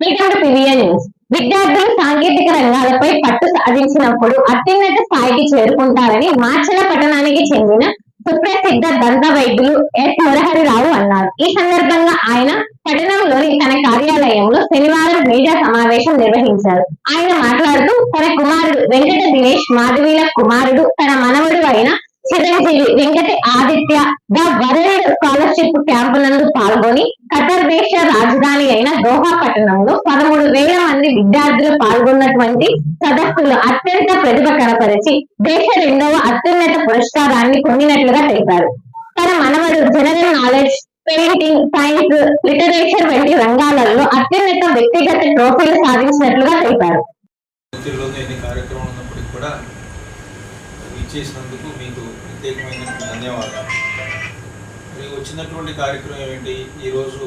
Welcome to PVN news విద్యార్థులు సాంకేతిక రంగాలపై పట్టు సాధించినప్పుడు అత్యున్నత స్థాయికి చేరుకుంటారని మార్చల పట్టణానికి చెందిన సుప్రసిద్ధ దంత వైద్యులు ఎస్. మురహరిరావు అన్నారు. ఈ సందర్భంగా ఆయన పట్టణంలోని తన కార్యాలయంలో శనివారం మీడియా సమావేశం నిర్వహించారు. ఆయన మాట్లాడుతూ తన కుమారుడు వెంకట దినేష్ మాధవీల కుమారుడు తన మనవడు అయిన Chiranjeevi Venkata Aditya the world scholarship camp నందు పాల్గొని ఖతర్ దేశ రాజధాని అయిన దోహా పట్టణంలో పదమూడు వేల మంది విద్యార్థులు పాల్గొన్నటువంటి సదస్సులు అత్యంత ప్రతిభ కనపరిచి దేశ రెండవ అత్యున్నత పురస్కారాన్ని పొందినట్లుగా తెలిపారు. తన మనవడు general knowledge painting science literature వంటి రంగాలలో అత్యున్నత వ్యక్తిగత ట్రోఫీలు సాధించినట్లుగా తెలిపారు. కూడా ఇచ్చేసినందుకు ప్రత్యేకమైన ధన్యవాదాలు. మరి వచ్చినటువంటి కార్యక్రమం ఏమిటి? ఈరోజు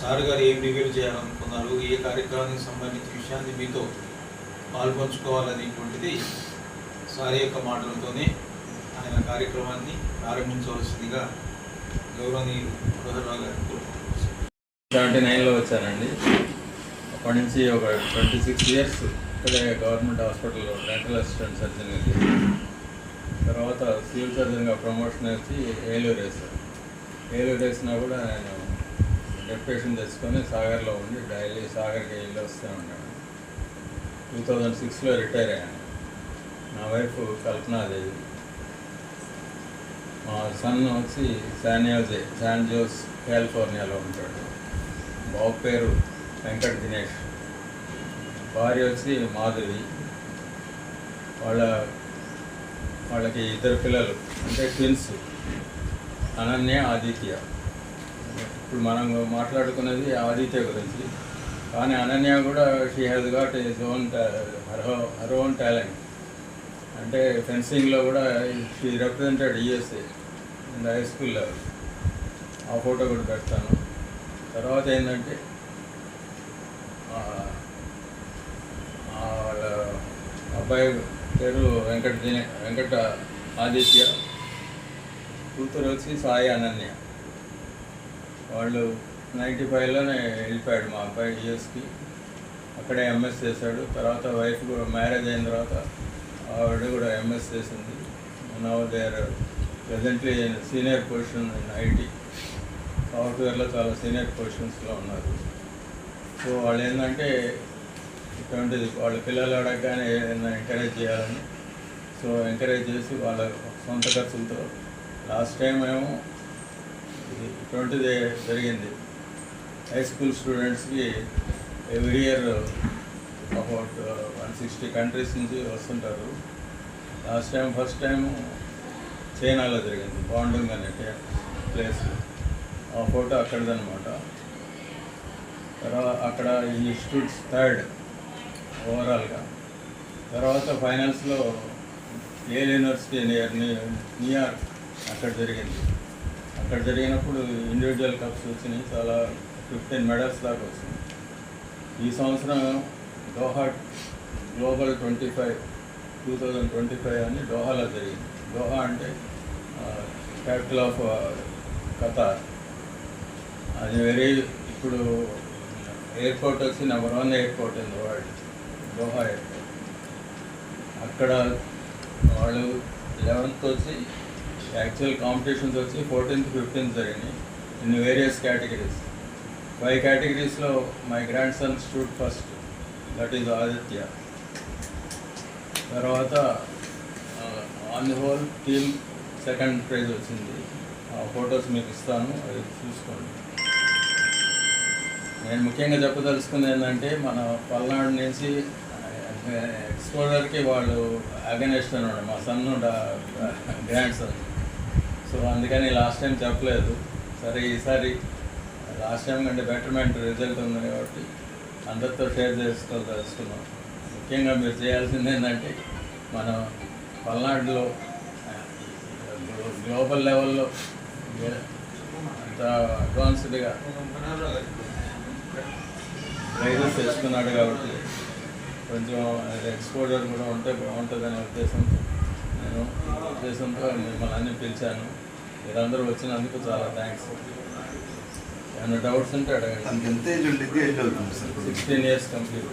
సార్ గారు ఏం రివ్యూ చేయాలనుకున్నారు? ఏ కార్యక్రమానికి సంబంధించిన విషయాన్ని మీతో పాల్పంచుకోవాలనేటువంటిది సార్ యొక్క మాటలతోనే ఆయన కార్యక్రమాన్ని ప్రారంభించవలసిందిగా గౌరవనీయులు మనోహర్రావు గారు సెవెంటీ నైన్లో వచ్చానండి. అప్పటి నుంచి ఒక ట్వంటీ సిక్స్ ఇయర్స్ ఇక్కడే గవర్నమెంట్ హాస్పిటల్లో డెంటల్ అసిస్టెంట్ సర్జన్ తర్వాత సివిల్ సర్జన్గా ప్రమోషన్ వచ్చి ఏలూరు వేసాను ఏలూరు వేసినా కూడా నేను డెప్యుటేషన్ తెచ్చుకొని సాగర్లో ఉండి డైలీ సాగర్కి వెళ్ళి వస్తూ ఉన్నాను టూ థౌజండ్ సిక్స్లో రిటైర్ అయ్యాను. నా వైఫ్ కల్పనాదేవి. మా సన్ వచ్చి శాన్యోజే శాన్ జోస్ కాలిఫోర్నియాలో ఉంటాడు. బాబు పేరు వెంకట్ దినేష్. భార్య వచ్చి మాధవి. వాళ్ళ వాళ్ళకి ఇద్దరు పిల్లలు అంటే ట్విన్స్ అనన్య ఆదిత్య. ఇప్పుడు మనం మాట్లాడుకున్నది ఆదిత్య గురించి. కానీ అనన్య కూడా she has got is own her own talent అంటే ఫెన్సింగ్లో కూడా she represented USA and high school level ఆ ఫోటో కూడా పెడతాను. తర్వాత ఏంటంటే వాళ్ళ అబ్బాయి పేరు వెంకట దినే వెంకట ఆదిత్య. కూతురు వచ్చి సాయి అనన్య. వాళ్ళు నైంటీ ఫైవ్లోనే వెళ్ళిపోయాడు మా అబ్బాయి యూఎస్కి. అక్కడే ఎంఎస్ చేశాడు. తర్వాత వైఫ్ కూడా మ్యారేజ్ అయిన తర్వాత ఆవిడ కూడా ఎంఎస్ చేసింది. Now there presently senior position in IT సాఫ్ట్వేర్లో చాలా సీనియర్ పొజిషన్స్లో ఉన్నారు. సో వాళ్ళు ఏంటంటే ఇటువంటిది వాళ్ళ పిల్లలు అడగగానే ఏదైనా ఎంకరేజ్ చేయాలని. సో ఎంకరేజ్ చేసి వాళ్ళ సొంత ఖర్చులతో. లాస్ట్ టైం ఏమో ఇటువంటిది జరిగింది. హై స్కూల్ స్టూడెంట్స్కి every year about one sixty countries నుంచి వస్తుంటారు. లాస్ట్ టైం ఫస్ట్ టైం చైనాలో జరిగింది. బాండింగ్ అనే ప్లేస్ ఆ ఫోటో అక్కడిదనమాట తర్వాత అక్కడ ఈ ఇన్స్టిట్యూట్స్ థర్డ్ ఓవరాల్గా. తర్వాత ఫైనల్స్లో Yale university near New York అక్కడ జరిగింది. అక్కడ జరిగినప్పుడు ఇండివిజువల్ కప్స్ వచ్చినాయి. చాలా ఫిఫ్టీన్ మెడల్స్ దాకా వచ్చింది ఈ సంవత్సరం Doha global twenty five two thousand twenty five అని దోహాలో జరిగింది. దోహా అంటే క్యాపిటల్ ఆఫ్ కతార్ అది వెరీ ఇప్పుడు ఎయిర్పోర్ట్ వచ్చి number one airport in the world Doha అక్కడ వాళ్ళు లెవెన్త్ వచ్చి యాక్చువల్ కాంపిటీషన్స్ వచ్చి ఫోర్టీన్త్ ఫిఫ్టీన్త్ జరిగినాయి in various categories five కేటగిరీస్లో my grandson stood first that is Aditya తర్వాత on the whole team second prize వచ్చింది. ఆ ఫొటోస్ మీకు ఇస్తాను అది చూసుకోండి. నేను ముఖ్యంగా చెప్పదలుచుకుంది ఏంటంటే మన పల్నాడు నుంచి ఎక్స్పోజర్కి వాళ్ళు అగనెస్ట్ అన్నాడు మా సన్ గ్రాండ్ సన్ సో అందుకని లాస్ట్ టైం చెప్పలేదు. సరే ఈసారి లాస్ట్ టైం కంటే బెటర్మెంట్ రిజల్ట్ ఉంది కాబట్టి అందరితో షేర్ చేసుకోదలుచుకున్నాం ముఖ్యంగా మీరు చేయాల్సింది ఏంటంటే మన పల్నాడులో గ్లో- గ్లోబల్ లెవెల్లో అంత అడ్వాన్స్డ్గా ప్రైజెస్ తెచ్చుకున్నాడు కాబట్టి కొంచెం ఎక్స్పోజర్ కూడా ఉంటే బాగుంటుందనే ఉద్దేశంతో నేను ఉద్దేశంతో మిమ్మల్ని అన్ని పిలిచాను. మీరందరూ వచ్చినందుకు చాలా థ్యాంక్స్ ఏమైనా డౌట్స్ ఉంటే అడగండి. తనకి ఎంత ఏజ్ ఉండేది ఏజ్ అవుతుంది సార్ ఇప్పుడు? Sixteen years complete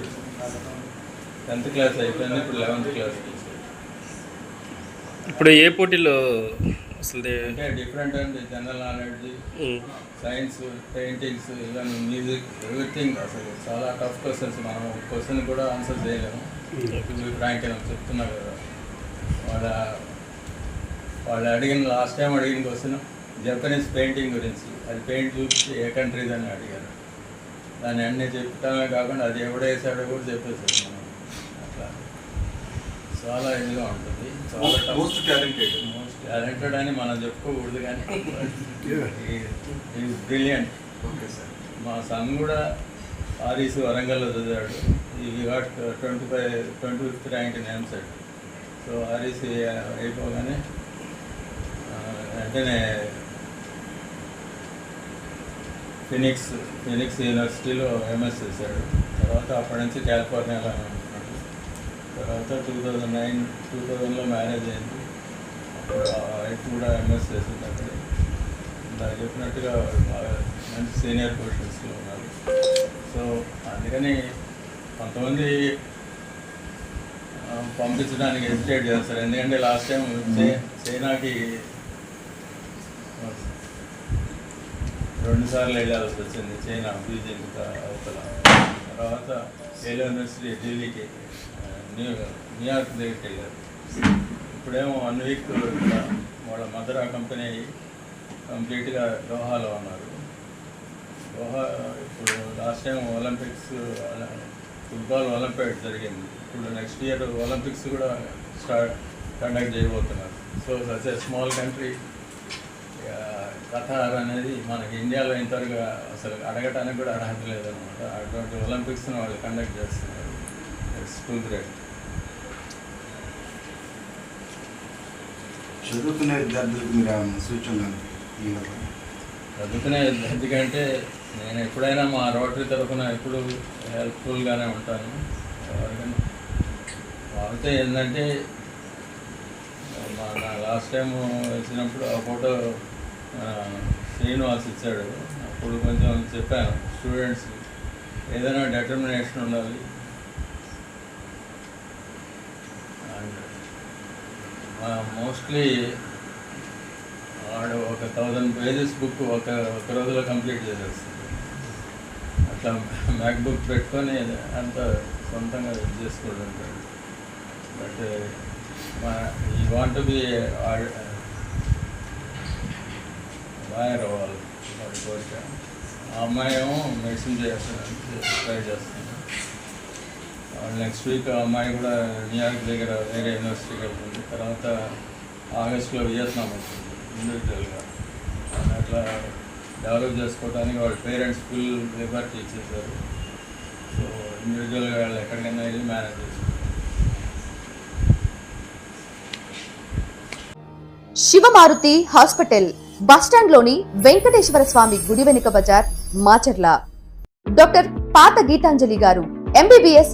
tenth class అయిపోయింది ఇప్పుడు లెవెన్త్ క్లాస్ ఇప్పుడు ఏ పోటీలో అసలు అంటే డిఫరెంట్ అండి జనరల్ నాలెడ్జ్ సైన్స్ పెయింటింగ్స్ ఇవన్నీ మ్యూజిక్ ఎవ్రీథింగ్ అసలు చాలా టఫ్ క్వశ్చన్స్ మనం క్వశ్చన్ కూడా ఆన్సర్ చేయలేము. ఫ్రాంక్ నేను చెప్తున్నా కదా. వాళ్ళ వాళ్ళు అడిగిన లాస్ట్ టైం అడిగిన క్వశ్చన్ జపనీస్ పెయింటింగ్ గురించి. అది పెయింట్ చూపించి ఏ కంట్రీస్ అని అడిగారు. దాన్ని అన్నీ చెప్తామే కాకుండా అది ఎవడు వేసాడో కూడా చెప్పేసారు మనం అట్లా. చాలా ఇదిగా ఉంటుంది. చాలా. మోస్ట్ టాలెంటెడ్ టాలెంటెడ్ అని మనం చెప్పుకోకూడదు కానీ బ్రిలియంట్ ఓకే సార్ మా సన్ కూడా ఆర్ఈసి వరంగల్లో చదివాడు. ఈ got twenty five twenty fifth rank in EAMCET so REC అయిపోగానే వెంటనే ఫినిక్స్ ఫినిక్స్ యూనివర్సిటీలో ఎంఎస్ చేశాడు. తర్వాత అప్పటి నుంచి కాలిఫోర్నియాలో తర్వాత టూ థౌజండ్ నైన్ టూ థౌజండ్లో మ్యారేజ్ అయింది. ఇప్పుడు వైఫ్ కూడా ఎంఎస్ చేసింది అక్కడ దానికి చెప్పినట్టుగా బాగా మంచి సీనియర్ పొజిషన్స్లో ఉన్నారు. సో అందుకని కొంతమంది పంపించడానికి హెసిటేట్ చేస్తారు. ఎందుకంటే లాస్ట్ టైం చైనాకి రెండు సార్లు వెళ్ళాల్సి వచ్చింది. చైనా బీజింగ్ అవతల. తర్వాత ఏలో యూనివర్సిటీ ఢిల్లీకి న్యూ న్యూయార్క్ దగ్గరికి వెళ్ళారు. ఇప్పుడేమో వన్ వీక్ వాళ్ళ వాళ్ళ మదరా కంపెనీ కంప్లీట్గా దోహాలో ఉన్నారు. దోహా ఇప్పుడు last time Olympics football Olympic జరిగింది. ఇప్పుడు నెక్స్ట్ ఇయర్ ఒలింపిక్స్ కూడా స్టార్ట్ కండక్ట్ చేయబోతున్నారు. So such a small country Qatar అనేది మనకి ఇండియాలో ఇంతవరకు అసలు అడగటానికి కూడా అర్హత లేదనమాట అటువంటి ఒలింపిక్స్ని వాళ్ళు కండక్ట్ చేస్తున్నారు. ఇట్స్ టూ గ్రేట్ చదువుకునే విద్యార్థులకు మీరు సూచనలు ఇవ్వగలరా? చదువుకునే ఎందుకంటే నేను ఎప్పుడైనా మా రోటరీ తరఫున ఎప్పుడు హెల్ప్ఫుల్గానే ఉంటాను. ఎవరికైనా కాకపోతే ఏంటంటే మా నా లాస్ట్ టైం వచ్చినప్పుడు ఆ ఫోటో శ్రీనివాస్ ఇచ్చాడు. అప్పుడు కొంచెం చెప్పాను స్టూడెంట్స్ ఏదైనా డెటర్మినేషన్ ఉండాలి అండ్ మోస్ట్లీ వాడు ఒక థౌజండ్ పేజెస్ బుక్ ఒక ఒక రోజులో కంప్లీట్ చేసేస్తుంది అట్లా మ్యాక్ బుక్ పెట్టుకొని అంత సొంతంగా ఇది చేసుకుంటుంటాడు బట్ uh, మా ఈ వాంట్ బి లాయర్ అవ్వాలి వాడి కోరిక ఆ అమ్మాయి ఏమో మెడిసిన్ చేస్తాను ట్రై చేస్తుంది నెక్స్ట్ వీక్ అమ్మాయి కూడా న్యూయార్క్ దగ్గర వేరే యూనివర్సిటీకి వెళ్తుంది. తర్వాత ఆగస్ట్లో వియత్నాం వస్తుంది ఇండివిజువల్గా అట్లా డెవలప్ చేసుకోవడానికి వాళ్ళ పేరెంట్స్ ఫుల్ లిబర్టీ ఇచ్చేసారు సో ఇండివిజువల్గా వాళ్ళు ఎక్కడికైనా వెళ్ళి మేనేజ్ చేసుకుంటారు. శివమారుతి హాస్పిటల్ బస్టాండ్లోని వెంకటేశ్వర స్వామి గుడి వెనుక బజార్ మాచర్ల. డాక్టర్ పాత గీతాంజలి గారు ఎంబీబీఎస్